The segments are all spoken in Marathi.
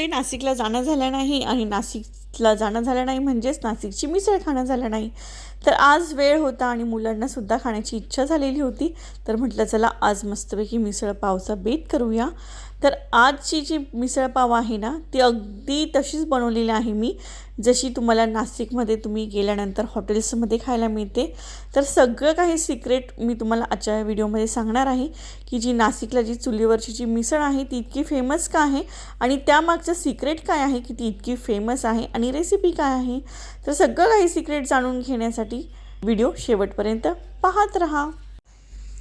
झाले नाशिकला जाणं झालं नाही आणि नाशिक ला जाणं झालं नाही म्हणजेच नाशिकची मिसळ खाणं झालं नाही. तर आज वेळ होता आणि मुलांनासुद्धा खाण्याची इच्छा झालेली होती. तर म्हटलं चला आज मस्तपैकी मिसळ पावचा बेत करूया. तर आजची जी मिसळ पाव आहे ना ती अगदी तशीच बनवलेली आहे मी. जशी तुम्हाला नाशिकमध्ये तुम्ही गेल्यानंतर हॉटेल्समध्ये खायला मिळते. तर सगळं काही सिक्रेट मी तुम्हाला आजच्या व्हिडिओमध्ये सांगणार आहे की जी नाशिकला जी चुलीवरची जी मिसळ आहे ती इतकी फेमस का आहे? आणि त्यामागचं सिक्रेट काय आहे की ती इतकी फेमस आहे? आणि रेसिपी काय आहे? तर सगळं काही सिक्रेट जाणून घेण्यासाठी व्हिडिओ शेवटपर्यंत पाहत राहा.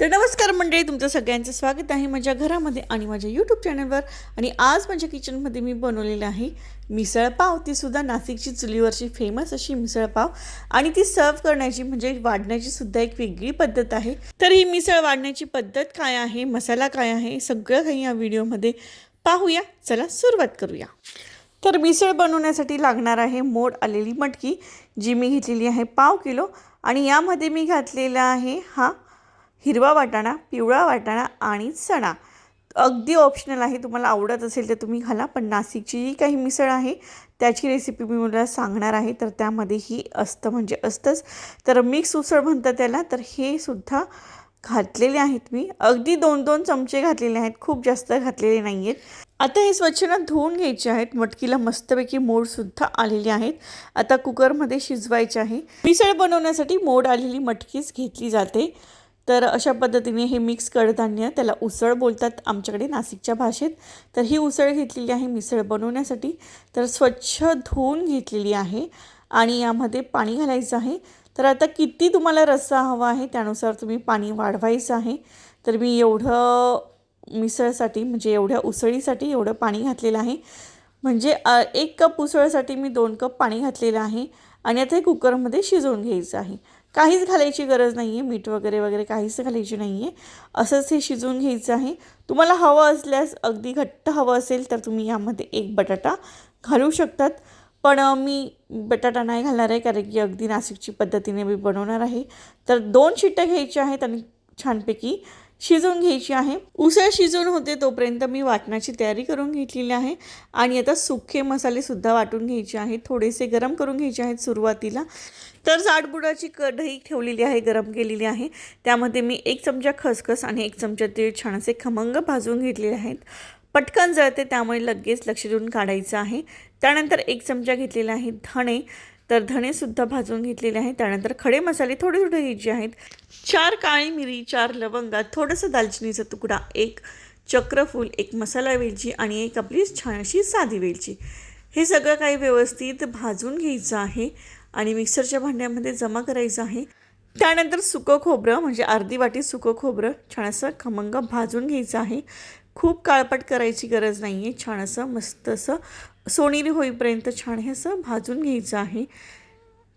तर नमस्कार मंडळी तुमचं सगळ्यांचं स्वागत आहे माझ्या घरामध्ये आणि माझ्या यूट्यूब चॅनलवर आणि आज माझ्या किचनमध्ये मी बनवलेलं आहे मिसळपाव तीसुद्धा ती सुद्धा नाशिकची चुलीवरची फेमस अशी मिसळपाव आणि ती सर्व करण्याची म्हणजे वाढण्याची सुद्धा एक वेगळी पद्धत आहे. तर ही मिसळ वाढण्याची पद्धत काय आहे? मसाला काय आहे? सगळं काही या व्हिडिओमध्ये पाहूया. चला सुरुवात करूया. तर मिसळ बनवण्यासाठी लागणार आहे मोड आलेली मटकी जी मी घेतलेली आहे पाव किलो. आणि यामध्ये मी घातलेला आहे हा हिरवा वाटाणा पिवळा वाटाणा आणि चणा. अगदी ऑप्शनल आहे तुम्हाला आवडत असेल तर तुम्ही घाला पण नाशिकची जी काही मिसळ आहे त्याची रेसिपी मी मला सांगणार आहे. तर त्यामध्ये ही असतं म्हणजे असतंच. तर मिक्स उसळ म्हणतात त्याला तर हे सुद्धा घातलेले आहेत मी. अगदी दोन दोन चमचे घातलेले आहेत खूप जास्त घातलेले नाही आहेत आता हे स्वच्छ ना धुवून घ्यायचे आहेत. मटकीला मस्तपैकी मोडसुद्धा आलेले आहेत. आता कुकरमध्ये शिजवायचे आहे. मिसळ बनवण्यासाठी मोड आलेली मटकीच घेतली जाते. तर अशा पद्धतीने हे मिक्स कडधान्य त्याला उसळ बोलतात आमच्याकडे नाशिकच्या भाषेत. तर ही उसळ घेतलेली आहे मिसळ बनवण्यासाठी. तर स्वच्छ धुवून घेतलेली आहे आणि यामध्ये पाणी घालायचं आहे. तर आता किती तुम्हाला रस्सा हवा आहे त्यानुसार तुम्ही पाणी वाढवायचं आहे. तर मी एवढं मिसळसाठी म्हणजे एवढ्या उसळीसाठी एवढं पाणी घातलेलं आहे. म्हणजे एक कप उसळसाठी मी दोन कप पाणी घातलेलं आहे आणि आता हे कुकरमध्ये शिजवून घ्यायचं आहे. काहीच घालायची गरज नाही आहे मीठ वगैरे वगैरे काहीच घालायची नाही आहे असंच हे शिजवून घ्यायचं आहे. तुम्हाला हवं असल्यास अगदी घट्ट हवं असेल तर तुम्ही यामध्ये एक बटाटा घालू शकतात. पण मी बटाटा नाही घालणार आहे कारण की अगदी नाशिकची पद्धतीने मी बनवणार आहे. तर दोन शिट्ट्या घ्यायच्या आहेत आणि छानपैकी शिजवून घ्यायची आहे. उसळ शिजवून होते तोपर्यंत मी वाटण्याची तयारी करून घेतलेली आहे. आणि आता सुखे मसालेसुद्धा वाटून घ्यायचे आहेत. थोडेसे गरम करून घ्यायचे आहेत सुरुवातीला. तर जाडबुडाची कढई ठेवलेली आहे गरम केलेली आहे. त्यामध्ये मी एक चमचा खसखस आणि एक चमचा तीळ छान असे खमंग भाजून घेतलेले आहेत. पटकन जळते त्यामुळे लगेच लक्ष देऊन काढायचं आहे. त्यानंतर एक चमचा घेतलेला आहे धणे. तर धणेसुद्धा भाजून घेतलेले आहेत. त्यानंतर खडे मसाले थोडे थोडे घ्यायचे आहेत. चार काळी मिरी चार लवंगा थोडंसं दालचिनीचा तुकडा एक चक्रफूल एक मसाला वेलची आणि एक आपली छान अशी साधी वेलची. हे सगळं काही व्यवस्थित भाजून घ्यायचं आहे आणि मिक्सरच्या भांड्यामध्ये जमा करायचं आहे. त्यानंतर सुकं खोबरं म्हणजे अर्धी वाटी सुकं खोबरं छान असं खमंग भाजून घ्यायचं आहे. खूप काळपट करायची गरज नाही आहे छान असं मस्त असं सोनेरी होईपर्यंत छान हे असं भाजून घ्यायचं आहे.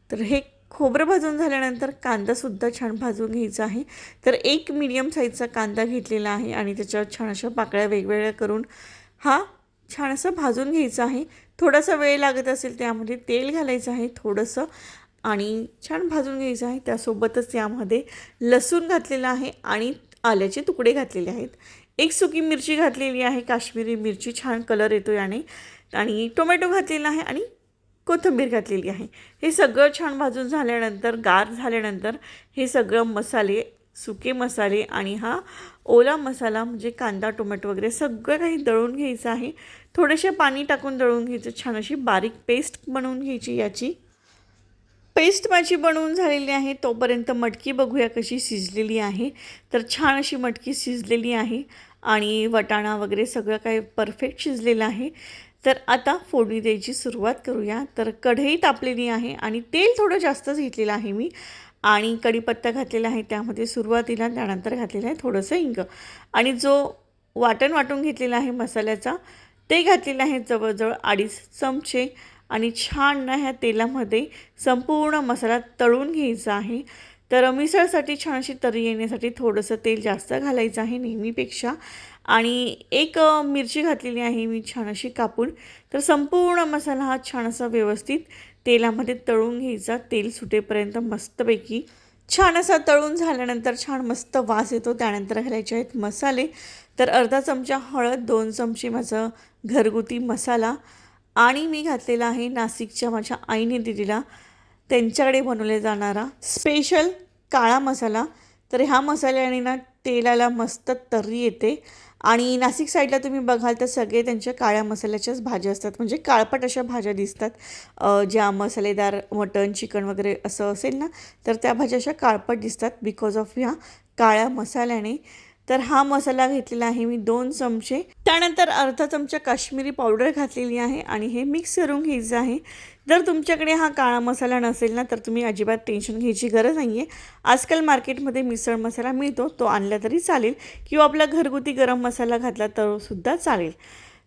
तर हे खोबरं भाजून झाल्यानंतर कांदासुद्धा छान भाजून घ्यायचा आहे. तर एक मीडियम साईजचा कांदा घेतलेला आहे आणि त्याच्यावर छान अशा पाकळ्या वेगवेगळ्या करून हा छान असं भाजून घ्यायचा आहे. थोडासा वेळ लागत असेल त्यामध्ये तेल घालायचं आहे थोडंसं आणि छान भाजून घ्यायचं आहे. त्यासोबतच यामध्ये लसूण घातलेलं आहे आणि आल्याचे तुकडे घातलेले आहेत. एक सुकी मिरची घातलेली आहे काश्मीरी मिरची छान कलर येतो याने आणि टोमॅटो घातलेला आहे आणि कोथिंबीर घातलेली आहे. हे सगळं छान भाजून झाल्यानंतर गार झाल्यानंतर हे सगळं मसाले सुके मसाले आणि हा ओला मसाला म्हणजे कांदा टोमॅटो वगैरे सगळं काही दळून घ्यायचं आहे. थोडेसे पाणी टाकून दळून घ्यायचं छान अशी बारीक पेस्ट बनवून घ्यायची याची. पेस्ट माझी बनवून झालेली आहे. तोपर्यंत मटकी बघूया कशी शिजलेली आहे. तर छान अशी मटकी शिजलेली आहे आणि वटाणा वगैरे सगळं काही परफेक्ट शिजलेलं आहे. तर आता फोडणी द्यायची सुरुवात करूया. तर कढई तापलेली आहे आणि तेल थोडं जास्तच घेतलेलं आहे मी. आणि कढीपत्ता घातलेला आहे. त्यामध्ये सुरुवातीला त्यानंतर घातलेलं आहे थोडंसं हिंग. आणि जो वाटण वाटून घेतलेला आहे मसाल्याचा ते घातलेलं आहे जवळजवळ अडीच चमचे. आणि छान ना ह्या तेलामध्ये संपूर्ण मसाला तळून घ्यायचा आहे. तर मिसळसाठी छान अशी तरी येण्यासाठी थोडंसं तेल जास्त घालायचं आहे नेहमीपेक्षा. आणि एक मिरची घातलेली आहे मी छान अशी कापून. तर संपूर्ण मसाला हा छान असा व्यवस्थित तेलामध्ये तळून घ्यायचा. तेल सुटेपर्यंत मस्तपैकी छान असा तळून झाल्यानंतर छान मस्त वास येतो. त्यानंतर घालायचे आहेत मसाले. तर अर्धा चमचा हळद दोन चमचे माझं घरगुती मसाला. आणि मी घातलेला आहे नाशिकच्या माझ्या आईने दिलेला त्यांच्याकडे बनवले जाणारा स्पेशल काळा मसाला. तर ह्या मसाल्याने ना तेलाला मस्त तर्री येते. आणि नाशिक साईडला तुम्ही बघाल तर सगळे त्यांच्या काळ्या मसाल्याच्याच भाज्या असतात. म्हणजे काळपट अशा भाज्या दिसतात. ज्या मसालेदार मटण चिकन वगैरे असं असेल ना तर त्या भाज्या अशा काळपट दिसतात बिकॉज ऑफ ह्या काळ्या मसाल्याने. तर हा मसाला घेतलेला आहे मी दोन चमचे. त्यानंतर अर्धा चमचा काश्मीरी पावडर घातलेली आहे आणि हे मिक्स करून घ्यायचं आहे. जर तुमच्याकडे हा काळा मसाला नसेल ना तर तुम्ही अजिबात टेन्शन घ्यायची गरज नाही आहे आजकाल मार्केटमध्ये मिसळ मसाला मिळतो तो आणला तरी चालेल. किंवा आपला घरगुती गरम मसाला घातला तर सुद्धा चालेल.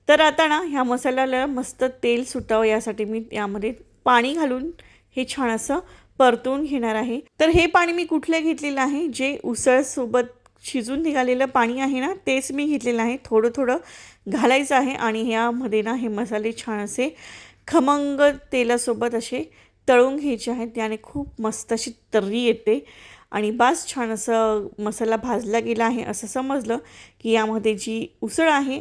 तर आता ना ह्या मसाल्याला मस्त तेल सुटावं यासाठी मी यामध्ये पाणी घालून हे छान असं परतून घेणार आहे. तर हे पाणी मी कुठले घेतलेलं आहे? जे उसळसोबत शिजून निघालेलं पाणी आहे ना तेच मी घेतलेलं आहे. थोडं थोडं घालायचं आहे आणि ह्यामध्ये ना हे मसाले छान असे खमंग तेलासोबत असे तळून घ्यायचे आहेत. त्याने खूप मस्त अशी तर्री येते आणि बास छान असं मसाला भाजला गेला आहे. असं समजलं की यामध्ये जी उसळ आहे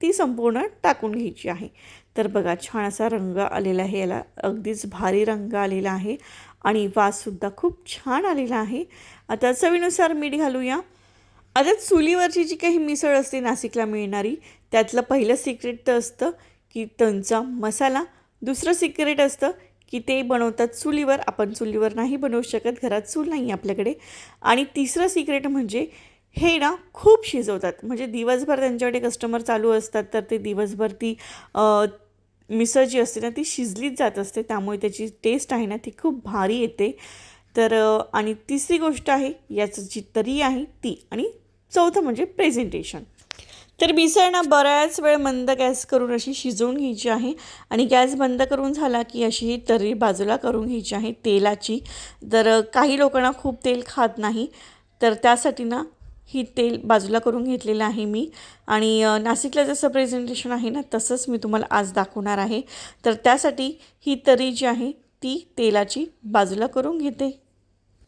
ती संपूर्ण टाकून घ्यायची आहे. तर बघा छान असा रंग आलेला आहे. याला अगदीच भारी रंग आलेला आहे आणि वाससुद्धा खूप छान आलेला आहे. आता चवीनुसार मीठ घालूया. आता चुलीवरची जी काही मिसळ असते नाशिकला मिळणारी त्यातलं पहिलं सिक्रेट तर असतं की त्यांचा मसाला. दुसरं सिक्रेट असतं की ते बनवतात चुलीवर. आपण चुलीवर नाही बनवू शकत घरात चूल नाही आहे आपल्याकडे. आणि तिसरं सिक्रेट म्हणजे हे ना खूप शिजवतात. म्हणजे दिवसभर त्यांच्याकडे कस्टमर चालू असतात तर ते दिवसभर ती मिसळ जी असते ना ती शिजलीच जात असते. त्यामुळे त्याची टेस्ट आहे ना ती खूप भारी येते. तर आणि तिसरी गोष्ट आहे याचं जी तरी आहे ती आणि चौथं म्हणजे प्रेझेंटेशन तर मिसळ ना बऱ्याच वेळ मंद गॅस करून अशी शिजवून घ्यायची आहे आणि गॅस बंद करून झाला की अशी ही तर्री बाजूला करून घ्यायची आहे तेलाची. तर काही लोकांना खूप तेल खात नाही तर त्यासाठी ना ही तेल बाजूला करून घेतलेलं आहे मी. आणि नाशिकला जसं प्रेझेंटेशन आहे ना तसंच मी तुम्हाला आज दाखवणार आहे. तर त्यासाठी ही तरी जी आहे ती तेलाची बाजूला करून घेते.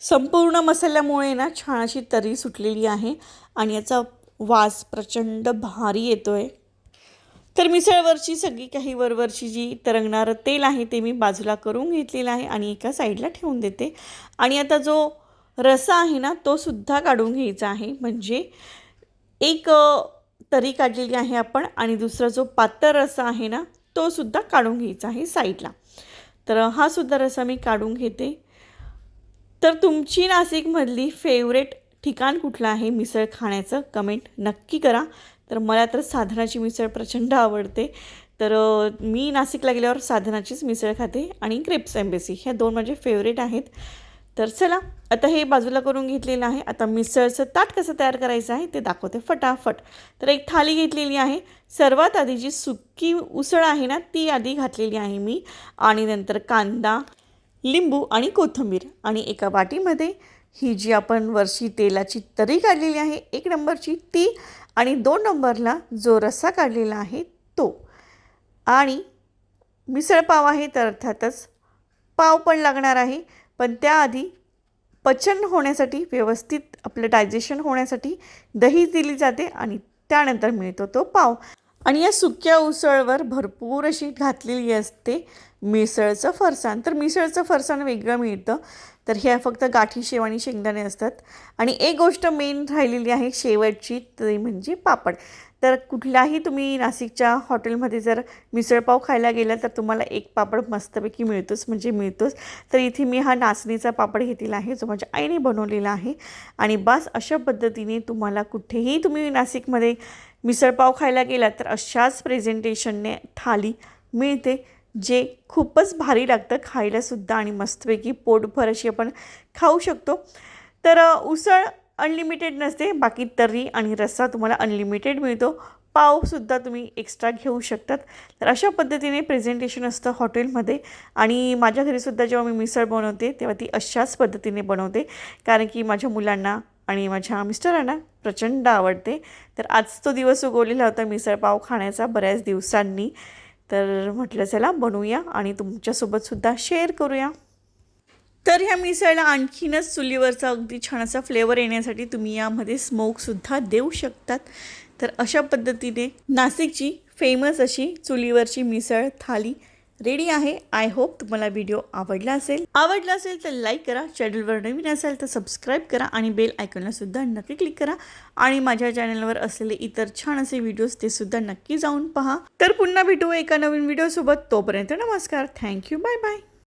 संपूर्ण मसाल्यामुळे ना छान अशी तरी सुटलेली आहे आणि याचा वास प्रचंड भारी येतो आहे तर मिसळवरची सगळी काही वरवरची जी तरंगणारं तेल आहे ते मी बाजूला करून घेतलेलं आहे आणि एका साईडला ठेवून देते. आणि आता जो रसा आहे ना तो सुद्धा काढून घ्यायचा आहे. म्हणजे एक तरी काढलेली आहे आपण आणि दुसरा जो पातळ रसा आहे ना तो सुद्धा काढून घ्यायचा आहे साईडला. तर हा सुद्धा रसा मी काढून घेते. तर तुमची नाशिकमधली फेवरेट ठिकाण कुठलं आहे मिसळ खाण्याचं? कमेंट नक्की करा. तर मला तर साधनाची मिसळ प्रचंड आवडते. तर मी नाशिकला गेल्यावर साधनाचीच मिसळ खाते आणि क्रिप्स एम्बेसी ह्या दोन माझे फेवरेट आहेत. तर चला आता हे बाजूला करून घेतलेलं आहे. आता मिसळचं ताट कसं तयार करायचं आहे ते दाखवते फटाफट. तर एक थाली घेतलेली आहे. सर्वात आधी जी सुकी उसळ आहे ना ती आधी घातलेली आहे मी. आणि नंतर कांदा लिंबू आणि कोथिंबीर. आणि एका वाटीमध्ये ही जी आपण वरची तेलाची तरी काढलेली आहे एक नंबरची ती आणि दोन नंबरला जो रस्सा काढलेला आहे तो. आणि मिसळ पाव आहे तर अर्थातच पाव पण लागणार आहे. पण त्याआधी पचन होण्यासाठी व्यवस्थित आपलं डायजेशन होण्यासाठी दही दिली जाते आणि त्यानंतर मिळतो तो पाव. आणि या सुक्या उसळवर भरपूर अशी घातलेली असते मिसळचं फरसाण. तर मिसळचं फरसाण वेगळं मिळतं. तर ह्या फक्त गाठी शेव आणि शेंगदाणे असतात. आणि एक गोष्ट मेन राहिलेली आहे शेवटची ती म्हणजे पापड. तर कुठल्याही तुम्ही नाशिकच्या हॉटेलमध्ये जर मिसळपाव खायला गेला तर तुम्हाला एक पापड मस्तपैकी मिळतोच म्हणजे मिळतोच. तर इथे मी हा नाचणीचा पापड घेतलेला आहे जो माझ्या आईने बनवलेला आहे. आणि बस अशा पद्धतीने तुम्हाला कुठेही तुम्ही नाशिकमध्ये मिसळपाव खायला गेला तर अशाच प्रेझेंटेशनने थाली मिळते जे खूपच भारी लागतं खायलासुद्धा आणि मस्तपैकी पोटभर अशी आपण खाऊ शकतो. तर उसळ अनलिमिटेड नसते बाकी तर्री आणि रस्सा तुम्हाला अनलिमिटेड मिळतो. पावसुद्धा तुम्ही एक्स्ट्रा घेऊ शकतात. तर अशा पद्धतीने प्रेझेंटेशन असतं हॉटेलमध्ये आणि माझ्या घरीसुद्धा जेव्हा मी मिसळ बनवते तेव्हा ती अशाच पद्धतीने बनवते. कारण की माझ्या मुलांना आणि माझ्या मिस्टरांना प्रचंड आवडते. तर आज तो दिवस उगवलेला होता मिसळपाव खाण्याचा बऱ्याच दिवसांनी. तर म्हटलं चला बनवूया आणि तुमच्यासोबतसुद्धा शेअर करूया. तर ह्या मिसळला आणखीनच चुलीवरचा अगदी छान असा फ्लेवर येण्यासाठी तुम्ही यामध्ये स्मोकसुद्धा देऊ शकतात. तर अशा पद्धतीने नाशिकची फेमस अशी चुलीवरची मिसळ थाली रेडी आहे. आय होप तुम्हाला व्हिडिओ आवडला असेल. आवडला असेल तर लाईक करा. चॅनलवर नवीन असेल तर सबस्क्राईब करा आणि बेल आयकॉनला सुद्धा नक्की क्लिक करा. आणि माझ्या चॅनलवर असलेले इतर छान असे व्हिडिओज ते सुद्धा नक्की जाऊन पहा. तर पुन्हा भेटू एका नवीन व्हिडिओसोबत तोपर्यंत नमस्कार. Thank you bye bye